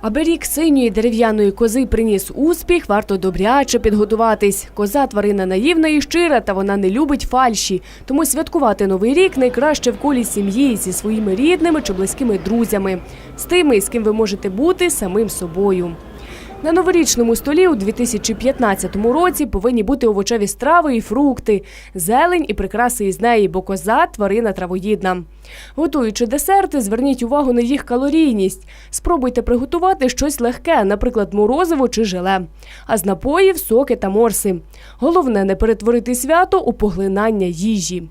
Аби рік синьої дерев'яної кози приніс успіх, варто добряче підготуватись. Коза тварина наївна і щира, та вона не любить фальші. Тому святкувати новий рік найкраще в колі сім'ї зі своїми рідними чи близькими друзями, з тими, з ким ви можете бути самим собою. На новорічному столі у 2015 році повинні бути овочеві страви і фрукти, зелень і прикраси із неї, бо коза тварина травоїдна. Готуючи десерти, зверніть увагу на їх калорійність. Спробуйте приготувати щось легке, наприклад, морозиво чи желе. А з напоїв соки та морси. Головне не перетворити свято у поглинання їжі.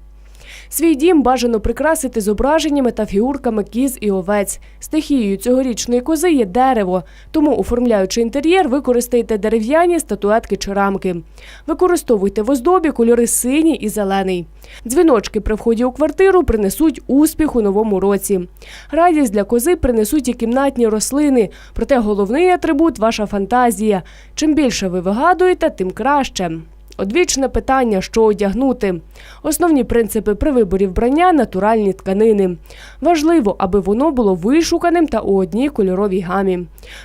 Свій дім бажано прикрасити зображеннями та фігурками кіз і овець. Стихією цьогорічної кози є дерево, тому, оформляючи інтер'єр, використайте дерев'яні статуетки чи рамки. Використовуйте в оздобі кольори синій і зелений. Дзвіночки при вході у квартиру принесуть успіх у новому році. Радість для кози принесуть і кімнатні рослини, проте головний атрибут ваша фантазія. Чим більше ви вигадуєте, тим краще. Одвічне питання, що одягнути. Основні принципи при виборі вбрання натуральні тканини. Важливо, аби воно було вишуканим та у одній кольоровій гамі.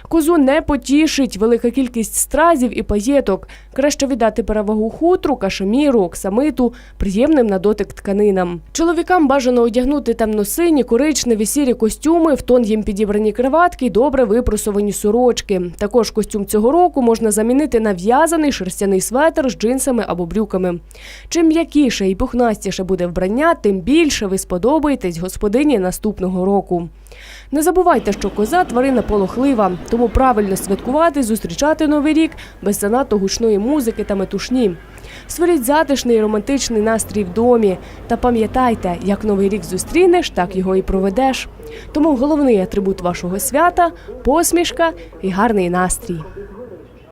Козу не потішить велика кількість стразів і паєток. Краще віддати перевагу хутру, кашеміру, оксамиту, приємним на дотик тканинам. Чоловікам бажано одягнути темно-сині, коричневі, сірі костюми, в тон їм підібрані криватки й добре випросовані сорочки. Також костюм цього року можна замінити на в'язаний шерстяний светр з джинсами або брюками. Чим м'якіше і пухнастіше буде вбрання, тим більше ви сподобаєтесь господині наступного року. Не забувайте, що коза тварина полохлива, тому правильно святкувати, зустрічати новий рік без занадто гучної музики та метушні. Створіть затишний і романтичний настрій в домі. Та пам'ятайте, як новий рік зустрінеш, так його і проведеш. Тому головний атрибут вашого свята посмішка і гарний настрій.